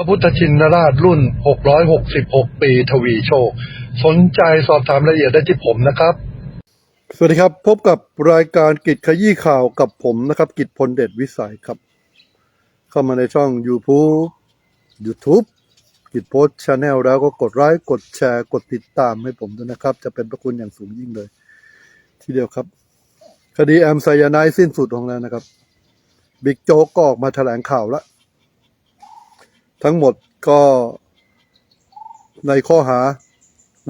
พระพุทธชินราชรุ่น 666 ปีทวีโชค สนใจสอบถามรายละเอียดได้ที่ผมนะครับ สวัสดีครับ พบกับรายการกิจขยี้ข่าวกับผมนะครับ กิจพลเดชวิสัยครับ เข้ามาในช่อง YouTube YouTube กิจโพสชาแนลแล้วก็กดไลค์กดแชร์กดติดตามให้ผมด้วยนะครับ จะเป็นพระคุณอย่างสูงยิ่งเลย ทีเดียวครับ คดีแอมไซยาไนด์สิ้นสุดลงแล้วนะครับ บิ๊กโจ๊กก็ออกมาแถลงข่าวแล้ว ทั้งหมดก็ในข้อหา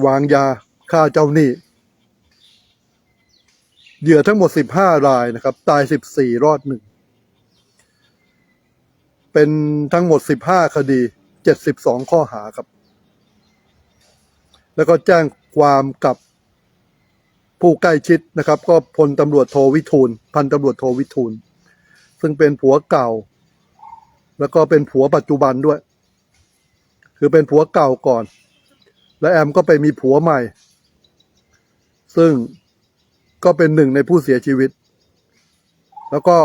วางยาฆ่าเจ้าหนี้เหยื่อทั้งหมด 15 รายนะครับ ตาย 14 รอดหนึ่ง เป็นทั้งหมด 15 คดี 72 ข้อหาครับ แล้วก็แจ้งความกับผู้ใกล้ชิดนะครับ ก็พลตำรวจโทวิทูล พันตำรวจโทวิทูล ซึ่งเป็นผัวเก่า แล้วก็เป็นผัวปัจจุบันด้วย คือเป็นผัวเก่าก่อน และแอมก็ไปมีผัวใหม่ ซึ่งก็เป็นหนึ่งในผู้เสียชีวิต แล้วก็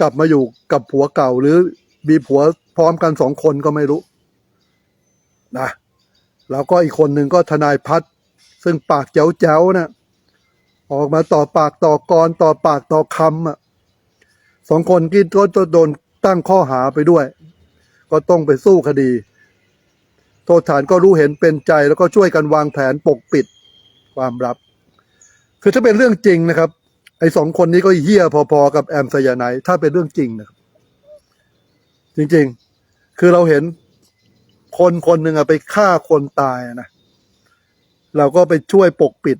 กลับมาอยู่กับผัวเก่าหรือมีผัวพร้อมกันสองคนก็ไม่รู้นะแล้วก็อีกคนหนึ่งก็ทนายพัฒน์ซึ่งปากแจ๋วแจ๋วๆนะออกมาต่อปากต่อกรต่อปากต่อคำอะสองคนที่ก็จะโดน ตั้งข้อหาไปด้วย ก็ต้องไปสู้คดี โทษฐานก็รู้เห็นเป็นใจแล้วก็ช่วยกันวางแผนปกปิดความลับ คือถ้าเป็นเรื่องจริงนะครับ ไอ้สองคนนี้ก็เหี้ยพอๆกับแอมไซยาไนถ้าเป็นเรื่องจริงนะครับ จริงๆ คือเราเห็นคนคนหนึ่งอะไปฆ่าคนตายนะเราก็ไปช่วยปกปิด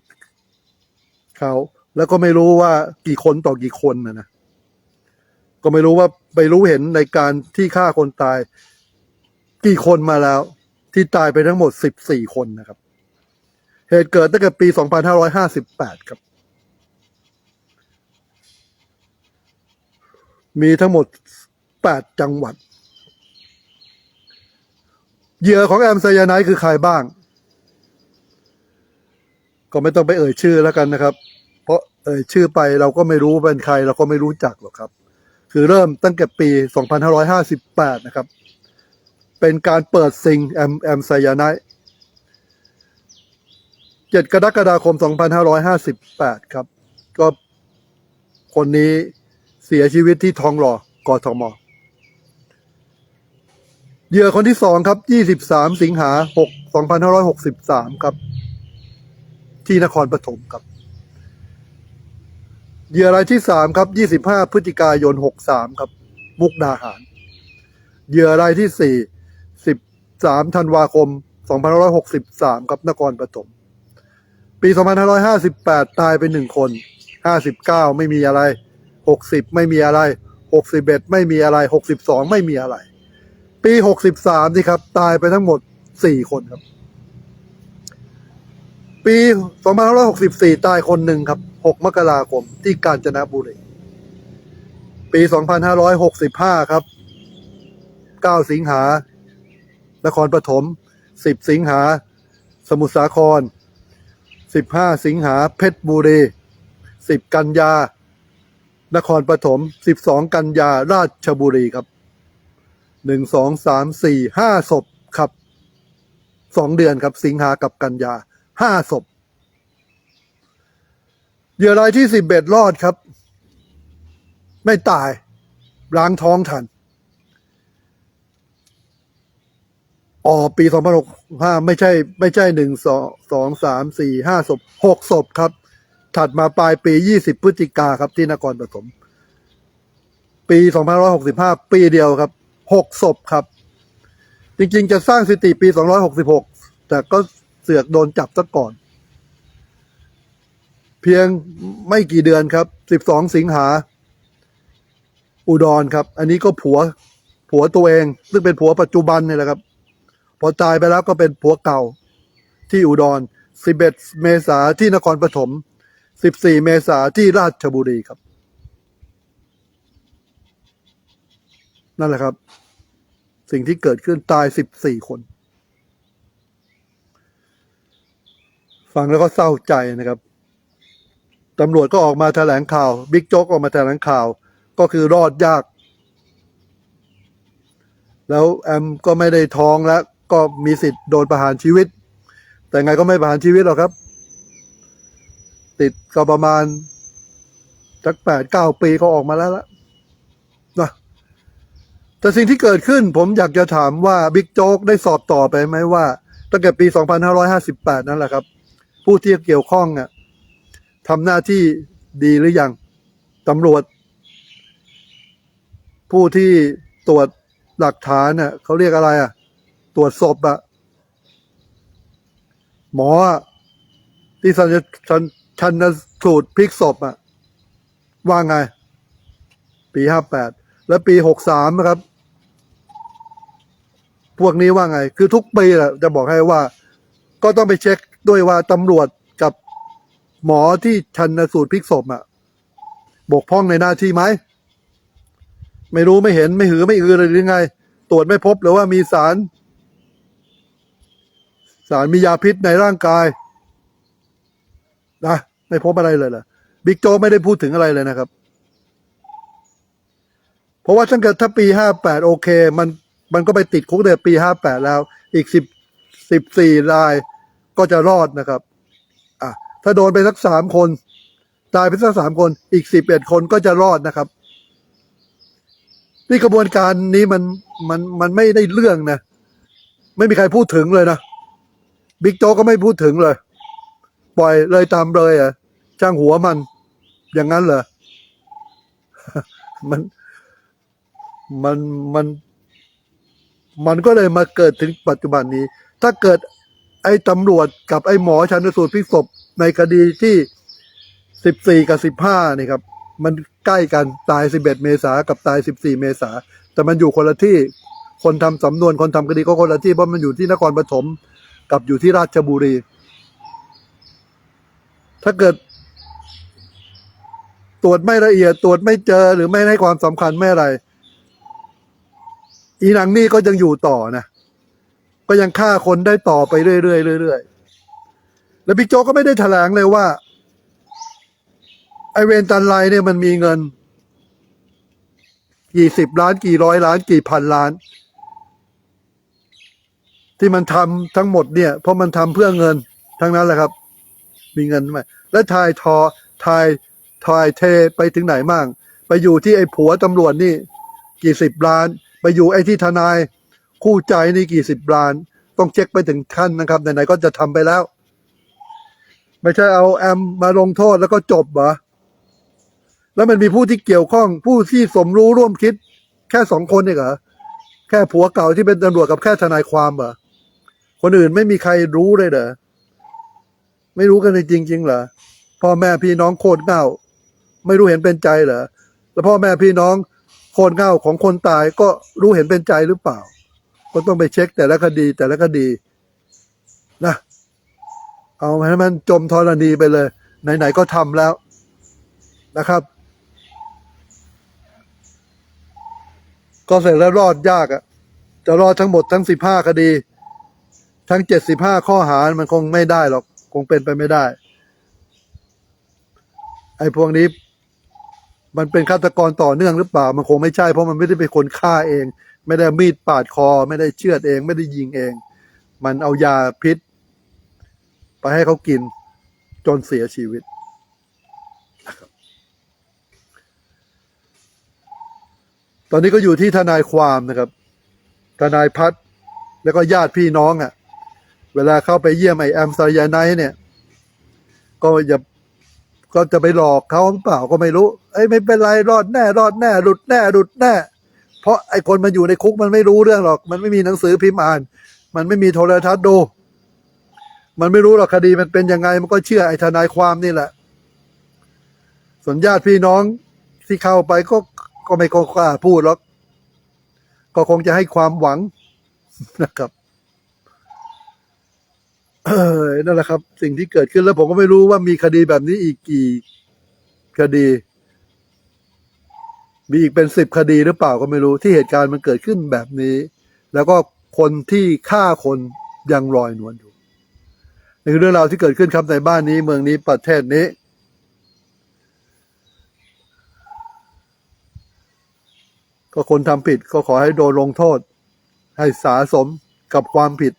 เขา แล้วก็ไม่รู้ว่ากี่คนต่อกี่คนนะนะ ก็ไม่รู้ว่าไปรู้เห็นในการที่ฆ่าคนตาย กี่คนมาแล้ว ที่ตายไปทั้งหมด 14 คนนะครับ เหตุเกิดตั้งแต่ปี 2558 ครับ มีทั้งหมด 8 จังหวัด เหยื่อของแอมไซยาไนคือใครบ้าง ก็ไม่ต้องไปเอ่ยชื่อแล้วกันนะครับ เพราะเอ่ยชื่อไปเราก็ไม่รู้เป็นใคร เราก็ไม่รู้จักหรอกครับ คือเริ่มตั้งแต่ปี 2558 นะครับ เป็นการเปิดซิงแอมแอมไซยาไนด์7กรกฎาคม 2558 ครับ ก็คนนี้เสียชีวิตที่ทองหล่อกทมเหยื่อคนที่สองครับ 23 สิงหา6 2563 ครับ ที่นครปฐมครับ เหยื่อรายที่สามครับ25พฤศจิกายน63ครับ มุกดาหาร เหยื่อรายที่สี่13ธันวาคม2563ครับนครปฐมปี2558ตายไปหนึ่งคน59ไม่มีอะไร60ไม่มีอะไร61ไม่มีอะไร62ไม่มีอะไร ปี63นี่ครับ ตายไปทั้งหมด4คนครับ ปี2564ตายคนหนึ่งครับ 6 มกราคมที่กาญจนบุรี ปี 2565 ครับ 9 สิงหา นครปฐม 10 สิงหา สมุทรสาคร 15 สิงหา เพชรบุรี 10 กันยา นครปฐม 12 กันยา ราชบุรีครับ 1 2 3 4 5 ศพครับ 2 เดือนครับ สิงหากับกันยา 5 ศพ เหยื่อรายที่11รอดครับ ไม่ตาย ล้างท้องทันอ๋อปี2065ไม่ใช่ ไม่ใช่หนึ่งสองสองสามสี่ห้าศพหกศพครับ ถัดมาปลายปี20พฤศจิกาครับที่นครปฐมปี2565ปีเดียวครับหกศพครับ จริงๆ จะสร้างสถิติปี266แต่ก็เสือกโดนจับซะก่อน เพียงไม่กี่เดือนครับ 12 สิงหา อุดรครับ อันนี้ก็ผัว ผัวตัวเอง ซึ่งเป็นผัวปัจจุบันนี่แหละครับ พอตายไปแล้วก็เป็นผัวเก่า ที่อุดร 11 เมษาที่นครปฐม 14 เมษาที่ราชบุรีครับ นั่นแหละครับ สิ่งที่เกิดขึ้นตาย 14 คน ฟังแล้วก็เศร้าใจนะครับ ตำรวจก็ออกมาแถลงข่าว บิ๊กโจ๊กออกมาแถลงข่าว ก็คือรอดยาก แล้วแอมก็ไม่ได้ท้องแล้ว ก็มีสิทธิ์โดนประหารชีวิต แต่ไงก็ไม่ประหารชีวิตหรอกครับ ติดก็ประมาณสักแปดเก้าปีก็ออกมาแล้วละนะแต่สิ่งที่เกิดขึ้นผมอยากจะถามว่าบิ๊กโจ๊กได้สอบต่อไปไหมว่าตั้งแต่ปี 2558 นั่นแหละครับ ผู้ที่เกี่ยวข้องอะ ทำหน้าที่ดีหรือยังตำรวจ ผู้ที่ตรวจหลักฐานน่ะเขาเรียกอะไรอะ ตรวจศพอะ หมอที่สัญชันชันสูตรพลิกศพอะ ว่าไง ปีห้าแปดแล้วปีหกสามนะครับ พวกนี้ว่าไง คือทุกปีแหละจะบอกให้ว่า ก็ต้องไปเช็คด้วยว่าตำรวจ หมอที่ชันสูตรพลิกศพอะบกพร่องในหน้าที่ไหม ไม่รู้ไม่เห็นไม่หือไม่อือเลยหรือไง ตรวจไม่พบหรือว่ามีสาร สารมียาพิษในร่างกายนะไม่พบอะไรเลยเหรอบิ๊กโจกไม่ได้พูดถึงอะไรเลยนะครับ เพราะว่าถ้าเกิดถ้าปีห้าแปดโอเค มันมันก็ไปติดคุกแต่ปีห้าแปดแล้ว อีกสิบสิบสี่รายก็จะรอดนะครับ ถ้าโดนไปสักสามคน ตายไปสักสามคน อีกสิบเอ็ดคนก็จะรอดนะครับ นี่กระบวนการนี้มันมันมันไม่ได้เรื่องนะ ไม่มีใครพูดถึงเลยนะบิ๊กโจ๊กก็ไม่พูดถึงเลย ปล่อยเลยตามเลยอะจ้างหัวมัน อย่างนั้นเหรอ มันมันมันมันก็เลยมาเกิดถึงปัจจุบันนี้ ถ้าเกิดไอ้ตำรวจกับไอ้หมอชันสูตรพลิกศพ ในคดีที่สิบสี่กับสิบห้านี่ครับ มันใกล้กันตายสิบเอ็ดเมษากับตายสิบสี่เมษาแต่มันอยู่คนละที่คนทำสำนวนคนทำคดีก็คนละที่เพราะมันอยู่ที่นครปฐมกับอยู่ที่ราชบุรี ถ้าเกิด ตรวจไม่ละเอียดตรวจไม่เจอหรือไม่ให้ความสำคัญไม่อะไร อีหนังนี่ก็ยังอยู่ต่อนะ ก็ยังฆ่าคนได้ต่อไปเรื่อยๆเรื่อยๆ แล้วบิ๊กโจ๊กก็ไม่ได้แถลงเลยว่า ไอเวนตันไลเนี่ยมันมีเงิน กี่สิบล้านกี่ร้อยล้าน กี่พันล้าน ที่มันทำทั้งหมดเนี่ย เพราะมันทำเพื่อเงิน ทั้งนั้นแหละครับ มีเงินไหมและทายทอทายทายเทไปถึงไหนมั่งไปอยู่ที่ไอ้ผัวตำรวจนี่ กี่สิบล้าน ไปอยู่ไอ้ที่ทนาย คู่ใจนี่กี่สิบล้าน ต้องเช็คไปถึงขั้นนะครับไหนๆก็จะทำไปแล้ว ไม่ใช่เอาแอมมาลงโทษแล้วก็จบเหรอ แล้วมันมีผู้ที่เกี่ยวข้องผู้ที่สมรู้ร่วมคิด แค่สองคนเองเหรอ แค่ผัวเก่าที่เป็นตำรวจกับแค่ทนายความเหรอ คนอื่นไม่มีใครรู้เลยเหรอ ไม่รู้กันเลยจริงๆเหรอ พ่อแม่พี่น้องโคตรเง่า ไม่รู้เห็นเป็นใจเหรอ แล้วพ่อแม่พี่น้องโคตรเง่าของคนตายก็รู้เห็นเป็นใจหรือเปล่า ก็ต้องไปเช็คแต่ละคดีแต่ละคดี เอาให้มันจมธรณีไปเลย ไหนๆก็ทำแล้วนะครับ ก็เสร็จแล้วรอดยากอะ่ะ จะรอดทั้งหมดทั้งสิบห้าคดี ทั้งเจ็ดสิบห้าข้อหามันคงไม่ได้หรอก คงเป็นไปไม่ได้ ไอ้พวกนี้ มันเป็นฆาตกรต่อเนื่องหรือเปล่า มันคงไม่ใช่เพราะมันไม่ได้เป็นคนฆ่าเอง ไม่ได้มีดปาดคอ ไม่ได้เชือดเอง ไม่ได้ยิงเอง มันเอายาพิษ ไปให้เขากินจนเสียชีวิต ตอนนี้ก็อยู่ที่ทนายความนะครับ ทนายพัฒน์แล้วก็ญาติพี่น้องอะ่ะ เวลาเข้าไปเยี่ยมไอแอมไซยาไนท์เนี่ย ก็อย่าก็จะไปหลอกเขาหรือเปล่าก็ไม่รู้ เอ้ยไม่เป็นไรรอดแน่รอดแน่หลุดแน่หลุดแน่ เพราะไอคนมันอยู่ในคุกมันไม่รู้เรื่องหรอก มันไม่มีหนังสือพิมพ์อ่าน มันไม่มีโทรทัศน์ดู มันไม่รู้หรอกคดีมันเป็นยังไง มันก็เชื่อไอ้ทนายความนี่แหละ ส่วนญาติพี่น้องที่เข้าไปก็ก็ไม่กล้าพูดหรอก ก็คงจะให้ความหวังนะครับเออนั่นแหละครับ สิ่งที่เกิดขึ้นแล้วผมก็ไม่รู้ว่ามีคดีแบบนี้อีกกี่คดี มีอีกเป็นสิบคดีหรือเปล่าก็ไม่รู้ที่เหตุการณ์มันเกิดขึ้นแบบนี้ แล้วก็คนที่ฆ่าคนยังลอยนวลอยู่ นี่คือเรื่องราวที่เกิดขึ้นครับในบ้านนี้เมืองนี้ประเทศนี้ ก็คนทำผิดก็ขอให้โดนลงโทษ ให้สาสมกับความผิด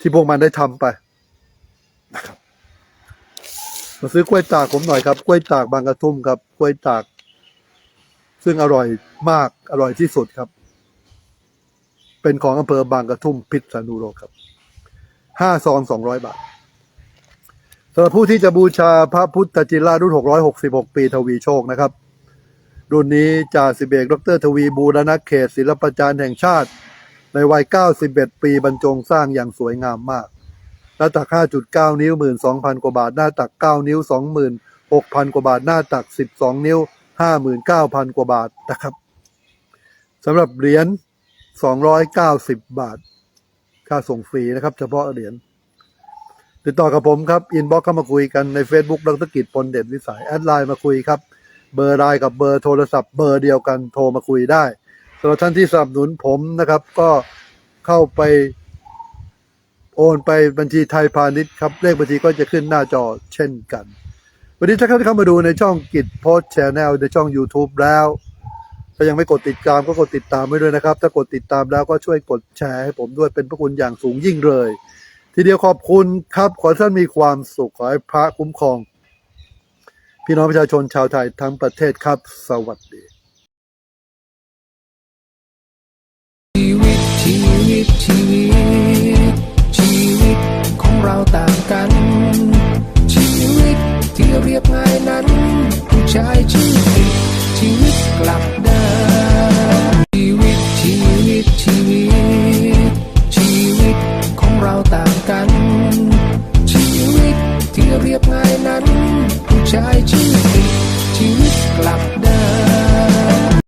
ที่พวกมันได้ทำไปนะครับมาซื้อกล้วยตากผมหน่อยครับ กล้วยตากบางกระทุ่มครับ กล้วยตาก ซึ่งอร่อยมาก อร่อยที่สุดครับ เป็นของอำเภอบางกระทุ่มพิษณุโลกครับ ห้าซองสองร้อยบาทสำหรับผู้ที่จะบูชาพระพุทธจิรารุ่นหกร้อยหกสิบหกปีทวีโชคนะครับ รุ่นนี้จ่าสิบเอกดรทวีบูรณเขตศิลปจารย์แห่งชาติ ในวัย91ปีบรรจงสร้างอย่างสวยงามมากหน้าตัก5.9นิ้ว12,000กว่าบาท หน้าตัก9นิ้ว26,000กพันกว่าบาท หน้าตัก12นิ้ว59,000กว่าบาทนะครับสำหรับเหรียญ290บาท ค่าส่งฟรีนะครับ เฉพาะเหรียญติดต่อกับผมครับ อินบ็อกเข้ามาคุยกันใน Facebook ดรกิจพลเด่นวิสัย แอดไลน์มาคุยครับ เบอร์ไลน์กับเบอร์โทรศัพท์เบอร์เดียวกันโทรมาคุยได้สำหรับท่านที่สนับสนุนผมนะครับ ก็เข้าไปโอนไปบัญชีไทยพาณิชย์ครับ เลขบัญชีก็จะขึ้นหน้าจอเช่นกัน วันนี้ถ้าเข้ามาดูในช่องกิจโพสแชนแนลในช่อง YouTube แล้ว ถ้ายังไม่กดติดตามก็กดติดตามไว้ด้วยนะครับ ถ้ากดติดตามแล้วก็ช่วยกดแชร์ให้ผมด้วยเป็นพระคุณอย่างสูงยิ่งเลย ทีเดียวขอบคุณครับ ขอท่านมีความสุขขอให้พระคุ้มครอง พี่น้องประชาชนชาวไทยทั้งประเทศครับ สวัสดีชีวิตชีวิตชีวิตชีวิตของเราต่าง